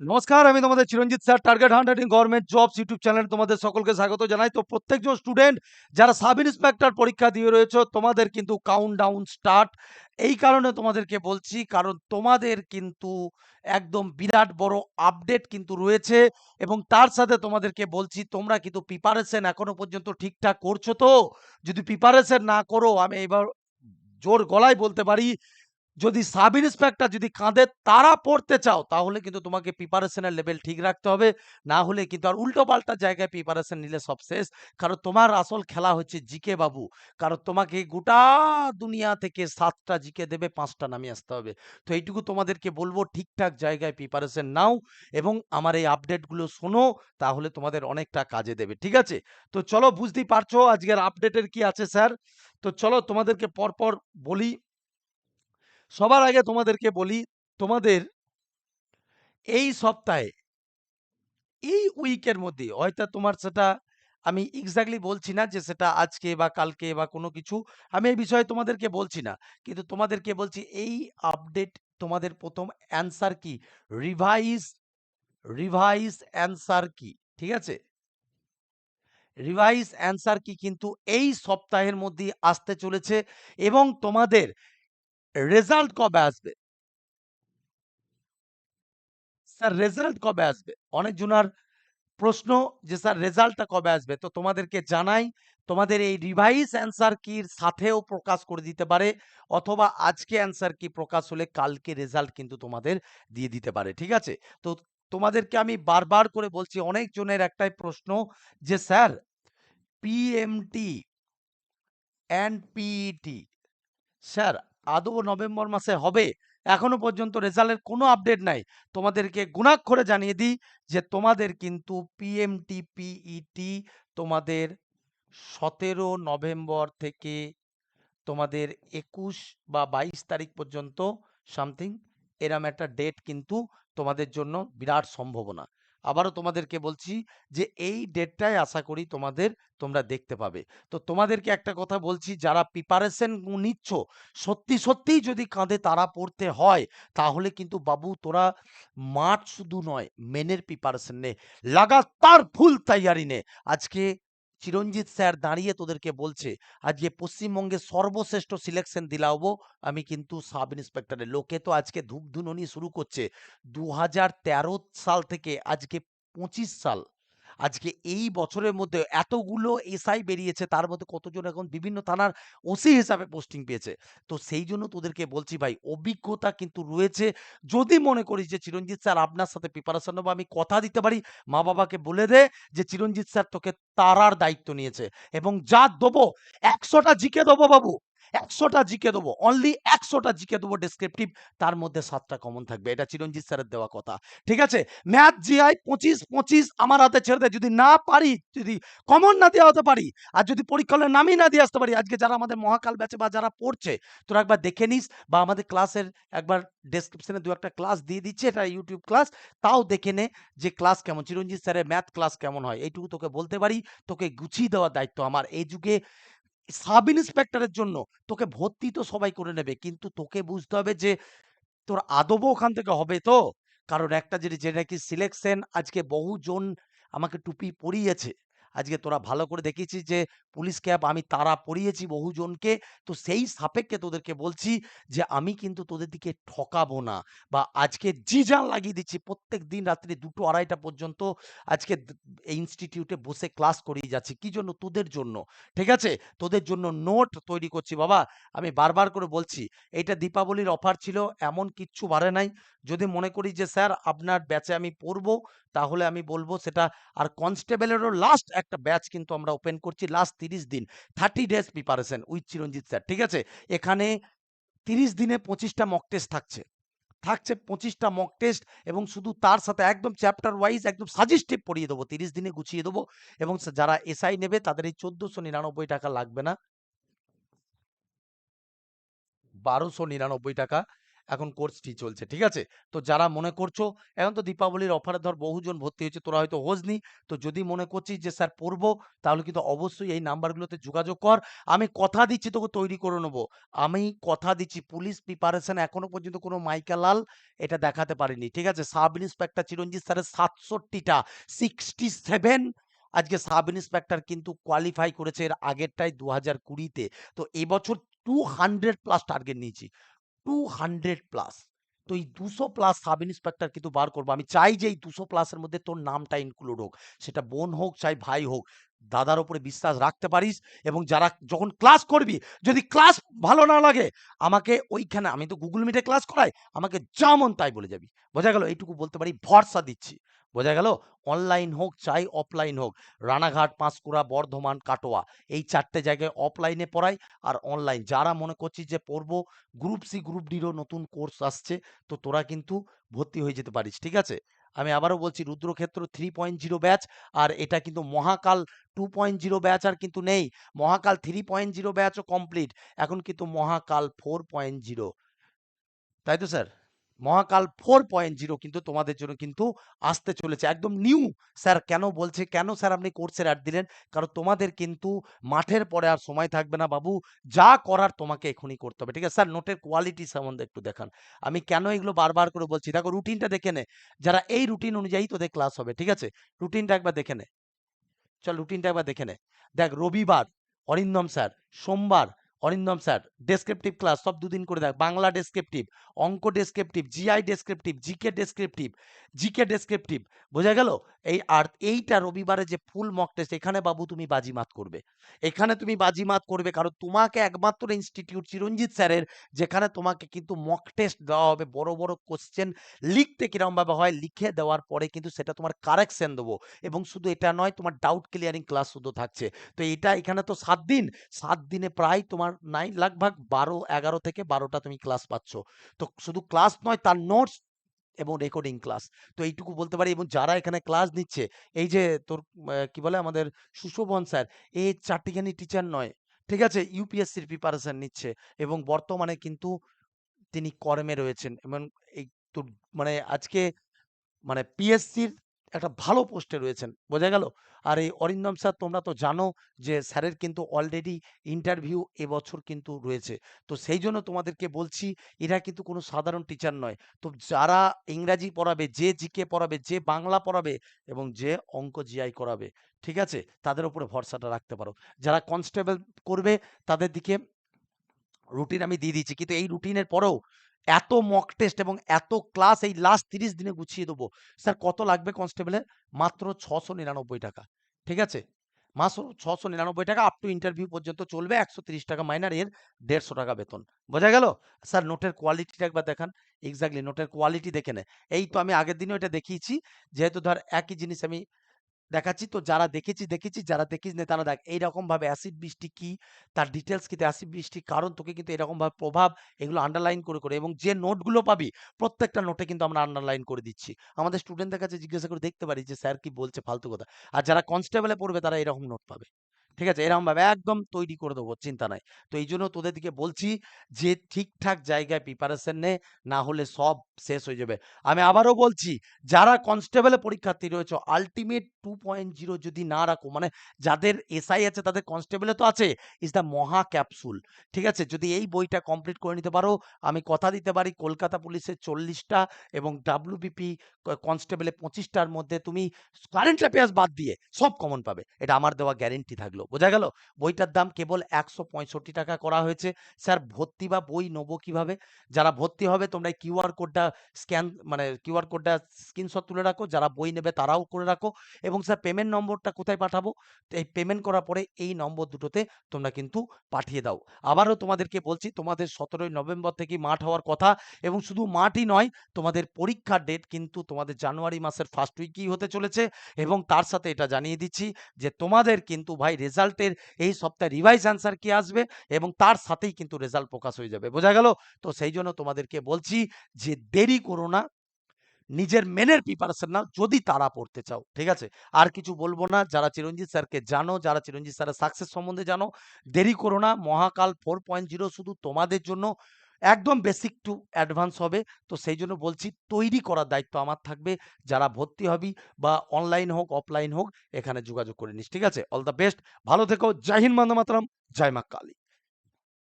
নমস্কার, আমি তোমাদের চিরঞ্জিত স্যার টার্গেট হান্ড্রেডিং গভর্নমেন্ট জবস ইউটিউব চ্যানেলে তোমাদের সকলকে স্বাগত জানাই। তো প্রত্যেকজন স্টুডেন্ট যারা সাব ইন্সপেক্টর পরীক্ষা দিয়ে রয়েছে, তোমাদের কিন্তু কাউন্ট ডাউন স্টার্ট এই কারণে তোমাদেরকে বলছি, কারণ তোমাদের কিন্তু একদম বিরাট বড় আপডেট কিন্তু রয়েছে এবং তার সাথে তোমাদেরকে বলছি, তোমরা কিন্তু প্রিপারেশন এখনও পর্যন্ত ঠিকঠাক করছ তো? যদি প্রিপারেশন না করো, আমি এবার জোর গলায় বলতে পারি যদি সাব ইন্সপেক্টর যদি কাঁধে তারা পড়তে চাও, তাহলে কিন্তু তোমাকে প্রিপারেশনের লেভেল ঠিক রাখতে হবে। না হলে কিন্তু আর উল্টো পাল্টা জায়গায় প্রিপারেশন নিলে সব শেষ। কারণ তোমার আসল খেলা হচ্ছে জিকে বাবু। কারণ তোমাকে গোটা দুনিয়া থেকে সাতটা জিকে দেবে, পাঁচটা নামিয়ে আসতে হবে। তো এইটুকু তোমাদেরকে বলব, ঠিকঠাক জায়গায় প্রিপারেশন নাও এবং আমার এই আপডেটগুলো শোনো, তাহলে তোমাদের অনেকটা কাজে দেবে, ঠিক আছে? তো চলো, বুঝতেই পারছ আজকের আপডেটের কি আছে, স্যার? তো চলো, তোমাদেরকে পরপর বলি সবার আগে তোমাদেরকে বলি, তোমাদের এই সপ্তাহে, এই উইকের মধ্যে, হয়তো তোমার সেটা আমি এক্স্যাক্টলি বলছি না যে সেটা আজকে বা কালকে বা কোনো কিছু, আমি এই বিষয়ে তোমাদেরকে বলছি না। কিন্তু তোমাদেরকে বলছি এই আপডেট তোমাদের প্রথম অ্যান্সার কি? রিভাইজ রিভাইজ অ্যান্সার কি? ঠিক আছে? রিভাইজ অ্যান্সার কি কিন্তু এই সপ্তাহের মধ্যে আসতে চলেছে এবং তোমাদের রেজাল্ট কবে আসবে? স্যার, রেজাল্ট কবে আসবে? অনেকজনার প্রশ্ন যে, স্যার, রেজাল্টটা কবে আসবে? তো তোমাদেরকে জানাই, তোমাদের এই রিভাইজ অ্যান্সার কির সাথেও প্রকাশ করে দিতে পারে অথবা আজকে অ্যান্সার কি প্রকাশ হলে কালকে রেজাল্ট কিন্তু তোমাদের দিয়ে দিতে পারে, ঠিক আছে? তো তোমাদেরকে আমি বারবার করে বলছি, অনেক জনের একটাই প্রশ্ন যে, sir PMT and PET sir আদৌ নভেম্বর মাসে হবে? এখনও পর্যন্ত রেজাল্টের কোনো আপডেট নাই। তোমাদেরকে গুণাক্ষরে জানিয়ে দিই যে তোমাদের কিন্তু পিএমটি পিইটি তোমাদের সতেরো নভেম্বর থেকে তোমাদের একুশ বা বাইশ তারিখ পর্যন্ত সামথিং এরম একটা ডেট কিন্তু তোমাদের জন্য বিরাট সম্ভাবনা। আবারও তোমাদেরকে বলছি যে, এই ডেটটাই আশা করি তোমাদের তোমরা দেখতে পাবে। তো তোমাদেরকে একটা কথা বলছি, যারা প্রিপারেশন নিচ্ছ, সত্যি সত্যিই যদি কাঁধে তারা পড়তে হয়, তাহলে কিন্তু বাবু তোরা মাঠ শুধু নয়, মেনের প্রিপারেশন নে। লাগাতার ফুল তৈয়ারি নে। আজকে চিরঞ্জিত স্যার দাঁড়িয়ে তোদেরকে বলছে, আজকে পশ্চিমবঙ্গে সর্বশ্রেষ্ঠ সিলেকশন দিলাবো আমি কিন্তু সাব ইন্সপেক্টরের লোকে তো আজকে ধূপধুননি শুরু করছে। দু হাজার তেরো সাল থেকে আজকে পঁচিশ সাল। আজকে এই বছরের মধ্যে এতগুলো এসআই বেরিয়েছে, তার মধ্যে কতজন এখন বিভিন্ন থানার ওসি হিসাবে পোস্টিং পেয়েছে। তো সেই জন্য তোদেরকে বলছি ভাই, অভিজ্ঞতা কিন্তু রয়েছে। যদি মনে করিস যে চিরঞ্জিত স্যার আপনার সাথে প্রিপারেশন নেব, আমি কথা দিতে পারি, মা বাবাকে বলে দে যে চিরঞ্জিত স্যার তোকে তারার দায়িত্ব নিয়েছে এবং যা দেবো, একশোটা জিকে দেবো বাবু। একশোটা জিকে দেবো অনলি একশোটা জিকে দেবো ডেসক্রিপটিভ তার মধ্যে সাতটা কমন থাকবে। এটা চিরঞ্জিত স্যারের দেওয়া কথা। ঠিক আছে? ম্যাথ জিআই পঁচিশ পঁচিশ আমার হাতে ছেড়ে দেয় যদি না পারি, যদি কমন না দেওয়া হতে পারি, আর যদি পরীক্ষা হলে নামই না দিয়ে আসতে পারি, আজকে যারা আমাদের মহাকাল ব্যাচে বা যারা পড়ছে, তোরা একবার দেখে নিস বা আমাদের ক্লাসের একবার ডেসক্রিপশনে দু একটা ক্লাস দিয়ে দিচ্ছে, এটা ইউটিউব ক্লাস তাও দেখে নে যে ক্লাস কেমন। চিরঞ্জিত স্যারের ম্যাথ ক্লাস কেমন হয়? এইটুকু তোকে বলতে পারি, তোকে গুছিয়ে দেওয়ার দায়িত্ব আমার। এই যুগে সাব ইন্সপেক্টরের জন্য তোকে ভর্তি তো সবাই করে নেবে। কিন্তু তোকে বুঝতে হবে যে তোর আদবও ওখান থেকে হবে তো। কারণ একটা যেটা যেটা কি সিলেকশন আজকে বহুজন আমাকে টুপি পরিয়েছে আজকে তোরা ভালো করে দেখিয়েছিস যে, পুলিশ ক্যাব আমি তারা পড়িয়েছি বহুজনকে। তো সেই সাপেক্ষে তোদেরকে বলছি যে, আমি কিন্তু তোদের দিকে ঠকাবো না বা আজকে জি জান লাগিয়ে দিচ্ছি। প্রত্যেক দিন রাত্রি দুটো আড়াইটা পর্যন্ত আজকে ইনস্টিটিউটে বসে ক্লাস করিয়ে যাচ্ছি। কি জন্য? তোদের জন্য। ঠিক আছে? তোদের জন্য নোট তৈরি করছি। বাবা, আমি বারবার করে বলছি এটা দীপাবলির অফার ছিল, এমন কিচ্ছু বাড়ে নাই। যদি মনে করি যে, স্যার, আপনার ব্যাচে আমি পড়ব, তাহলে আমি বলব সেটা। আর কনস্টেবলেরও লাস্ট একটা ব্যাচ কিন্তু আমরা ওপেন করছি লাস্ট তিরিশ দিন। Thirty days preparation with Chiranjit sir ঠিক আছে? এখানে তিরিশ দিনে পঁচিশটা মক টেস্ট থাকছে। থাকছে পঁচিশটা মক টেস্ট এবং শুধু তার সাথে একদম চ্যাপ্টার ওয়াইজ একদম সাজেস্টিভ পড়িয়ে দেবো, তিরিশ দিনে গুছিয়ে দেবো এবং যারা এসআই নেবে তাদের এই চোদ্দশো নিরানব্বই টাকা লাগবে না। বারোশো নিরানব্বই টাকা এখন কোর্স ফি চলছে। ঠিক আছে? তো যারা মনে করছ, এখন তো দীপাবলির অফারে ধর বহুজন ভর্তি হয়েছে। তোরা হয়তো হোসনি। তো যদি মনে করছিস যে, স্যার, পড়ব, তাহলে কিন্তু অবশ্যই এই নাম্বারগুলোতে যোগাযোগ কর। আমি কথা দিচ্ছি, তোকে তৈরি করে নেব। আমি কথা দিচ্ছি, পুলিশ প্রিপারেশন এখনও পর্যন্ত কোনো মাইকা লাল এটা দেখাতে পারেনি। ঠিক আছে? সাব ইন্সপেক্টর চিরঞ্জিত স্যারের সাতষট্টিটা সিক্সটি সেভেন আজকে সাব ইন্সপেক্টর কিন্তু কোয়ালিফাই করেছে এর আগেরটাই দু হাজার কুড়িতে তো এবছর 200 প্লাস টার্গেট নিয়েছি। 200 প্লাস। তো এই দুশো প্লাস সাব ইন্সপেক্টর কিন্তু বার করব আমি চাই যে এই ২০০ প্লাসের মধ্যে তোর নামটা ইনক্লুড হোক। সেটা বোন হোক, চাই ভাই হোক। দাদার উপরে বিশ্বাস রাখতে পারিস এবং যারা যখন ক্লাস করবি, যদি ক্লাস ভালো না লাগে আমাকে ওইখানে আমি তো গুগল মিটে ক্লাস করাই। আমাকে যা মন তাই বলে যাবি। বোঝা গেল? এইটুকু বলতে পারি ভরসা দিচ্ছি। বোঝা গেল? অনলাইন হোক চাই অফলাইন হোক। রানাঘাট, পাঁশকুড়া, বর্ধমান, কাটোয়া এই চারটে জায়গায় অফলাইনে পড়াই আর অনলাইন। যারা মনে করছিস যে পড়ব গ্রুপ সি, গ্রুপ ডিরও নতুন কোর্স আসছে। তো তোরা কিন্তু ভর্তি হয়ে যেতে পারিস। ঠিক আছে? আমি আবারও বলছি, রুদ্রক্ষেত্র 3.0 ব্যাচ, আর এটা কিন্তু মহাকাল 2.0 ব্যাচ আর কিন্তু নেই। মহাকাল 3.0 ব্যাচও কমপ্লিট। এখন কিন্তু মহাকাল 4.0 তাই তো, স্যার? মহাকাল 4.0 কিন্তু তোমাদের জন্য কিন্তু আসতে চলেছে। একদম নিউ স্যার কেন বলছে, কেন স্যার আপনি কোর্সের অ্যাড দিলেন? কারণ তোমাদের কিন্তু মাঠের পরে আর সময় থাকবে না বাবু। যা করার তোমাকে এখনই করতে হবে। ঠিক আছে? স্যার নোটের কোয়ালিটি সম্বন্ধে একটু দেখান। আমি কেন এগুলো বারবার করে বলছি দেখো রুটিনটা দেখে নে। যারা এই রুটিন অনুযায়ী তোদের ক্লাস হবে। ঠিক আছে? রুটিনটা একবার দেখে নে। চল রুটিনটা একবার দেখে নে। দেখ রবিবার অরিন্দম স্যার, সোমবার অরিন্দম স্যার ডেসক্রিপটিভ ক্লাস সব দুদিন করে দেখ। বাংলা ডেসক্রিপটিভ, অঙ্ক descriptive, GI descriptive, GK descriptive, GK descriptive. বোঝা গেল? এই আর এইটা রবিবারে যে ফুল মক টেস্ট এখানে বাবু তুমি বাজিমাত করবে। এখানে তুমি বাজিমাত করবে কারণ তোমাকে একমাত্র ইনস্টিটিউট চিরঞ্জিত স্যারের যেখানে তোমাকে কিন্তু মক টেস্ট দেওয়া হবে। বড়, বড় কোশ্চেন লিখতে কিরমভাবে হয় লিখে দেওয়ার পরে কিন্তু সেটা তোমার কারেকশন দেবো এবং শুধু এটা নয় তোমার ডাউট ক্লিয়ারিং ক্লাস শুধু থাকছে। তো এটা এখানে তো সাত দিন। সাত দিনে প্রায় তোমার নাই লাগভাগ ১২, ১১ থেকে বারোটা তুমি ক্লাস পাচ্ছ। তো শুধু ক্লাস নয় তার নোটস এবং রেকর্ডিং ক্লাস। তো এইটুকু বলতে পারি এবং যারা এখানে ক্লাস নিচ্ছে এই যে তোর কি বলে আমাদের সুশোভন স্যার এ চাট্টিখানি টিচার নয়। ঠিক আছে? ইউপিএসসির প্রিপারেশন নিচ্ছে এবং বর্তমানে কিন্তু তিনি কর্মে রয়েছেন এবং এই তোর মানে আজকে মানে পিএসসির একটা ভালো পোস্টে রয়েছেন। বোঝা গেল? আর এই অরিন্দম স্যার তোমরা তো জানো যে স্যারের কিন্তু অলরেডি ইন্টারভিউ এবছর কিন্তু রয়েছে। তো সেই জন্য তোমাদেরকে বলছি এরা কিন্তু কোনো সাধারণ টিচার নয়। তো যারা ইংরাজি পড়াবে, যে জিকে পড়াবে, যে বাংলা পড়াবে এবং যে অঙ্ক জিআই করাবে। ঠিক আছে? তাদের উপরে ভরসাটা রাখতে পারো। যারা কনস্টেবল করবে তাদের দিকে রুটিন আমি দিয়ে দিচ্ছি। কিন্তু এই রুটিনের পরেও এত মক টেস্ট এবং এত ক্লাস এই লাস্ট ৩০ দিনে গুছিয়ে দেবো। স্যার, কত লাগবে কনস্টেবলের? মাত্র ৳৬৯৯ ঠিক আছে? মাত্র ৳৬৯৯ আপ টু ইন্টারভিউ পর্যন্ত চলবে। ৳১৩০ মাইনার এর ৳১৫০ বেতন। বোঝা গেল? স্যার নোটের কোয়ালিটিটা একবার দেখান। এক্সাক্টলি নোটের কোয়ালিটি দেখে নে। এই তো আমি আগের দিনেও এটা দেখিয়েছি। যেহেতু ধর একই জিনিস আমি দেখাচ্ছি তো যারা দেখেছি দেখেছি যারা দেখিস নে তারা দেখ এইরকমভাবে অ্যাসিড বৃষ্টি কি? তার ডিটেলস কিন্তু অ্যাসিড বৃষ্টির কারণ তোকে কিন্তু এরকমভাবে প্রভাব এগুলো আন্ডারলাইন করে, করে এবং যে নোটগুলো পাবি প্রত্যেকটা নোটে কিন্তু আমরা আন্ডারলাইন করে দিচ্ছি। আমাদের স্টুডেন্টদের কাছে জিজ্ঞাসা করে দেখতে পারি যে স্যার কি বলছে ফালতু কথা। আর যারা কনস্টেবলে পড়বে তারা এরকম নোট পাবে। ঠিক আছে? এরকমভাবে একদম তৈরি করে দেবো, চিন্তা নাই। তো এইজন্য তোদের দিকে বলছি যে, ঠিকঠাক জায়গায় প্রিপারেশন নে। না হলে সব শেষ হয়ে যাবে। আমি আবারও বলছি, যারা কনস্টেবল পরীক্ষার্থী রয়েছো আল্টিমেট 2.0 যদি না রাখো মানে যাদের এসআই আছে, তাদের কনস্টেবল তো আছে। Is the Maha capsule. ঠিক আছে? যদি এই বইটা কমপ্লিট করে নিতে পারো, আমি কথা দিতে পারি, কলকাতা পুলিশের চল্লিশটা এবং ডাব্লিউবিপি কনস্টেবল এ ২৫ টার মধ্যে তুমি কারেন্ট অ্যাফেয়ার্স বাদ দিয়ে সব কমন পাবে। এটা আমার দেওয়া গ্যারেন্টি থাকল। বোঝা গেল? বইটার দাম কেবল ৳১৬৫ করা হয়েছে। স্যার, ভর্তি বা বই নেব কীভাবে? যারা ভর্তি হবে, তোমরা এই কিউআর কোডটা স্ক্যান মানে কিউআর কোডটা স্ক্রিনশট তুলে রাখো। যারা বই নেবে, তারাও করে রাখো এবং স্যার, পেমেন্ট নম্বরটা কোথায় পাঠাবো? এই পেমেন্ট করার পরে এই নম্বর দুটোতে তোমরা কিন্তু পাঠিয়ে দাও। আবারও তোমাদেরকে বলছি, তোমাদের ১৭ই নভেম্বর থেকে মাঠ হওয়ার কথা এবং শুধু মাঠই নয়, তোমাদের পরীক্ষার ডেট কিন্তু তোমাদের জানুয়ারি মাসের ফার্স্ট উইকই হতে চলেছে এবং তার সাথে এটা জানিয়ে দিচ্ছি যে তোমাদের কিন্তু ভাই রেজাল্টের এই সপ্তাহে রিভাইজ অ্যান্সার কি আসবে এবং তার সাথেই কিন্তু রেজাল্ট প্রকাশ হয়ে যাবে। বোঝা গেল? তো সেই জন্য তোমাদেরকে বলছি যে দেরি করো না। নিজের মেনের প্রিপারেশন নাও যদি তারা পড়তে চাও। ঠিক আছে? আর কিছু বলব না। যারা চিরঞ্জিত স্যারকে জানো, যারা চিরঞ্জিত স্যারের সাকসেস সম্বন্ধে জানো, দেরি করো না। মহাকাল 4.0 শুধু তোমাদের জন্য একদম বেসিক টু অ্যাডভান্স হবে। তো সেই জন্য বলছি তৈরি করার দায়িত্ব আমার থাকবে। যারা ভর্তি হবি বা অনলাইন হোক, অফলাইন হোক এখানে যোগাযোগ করে নিস। ঠিক আছে? All the best. ভালো থেকো। জাহিন হিন্দ, বন্দে মাতরম। জয় মা কালী।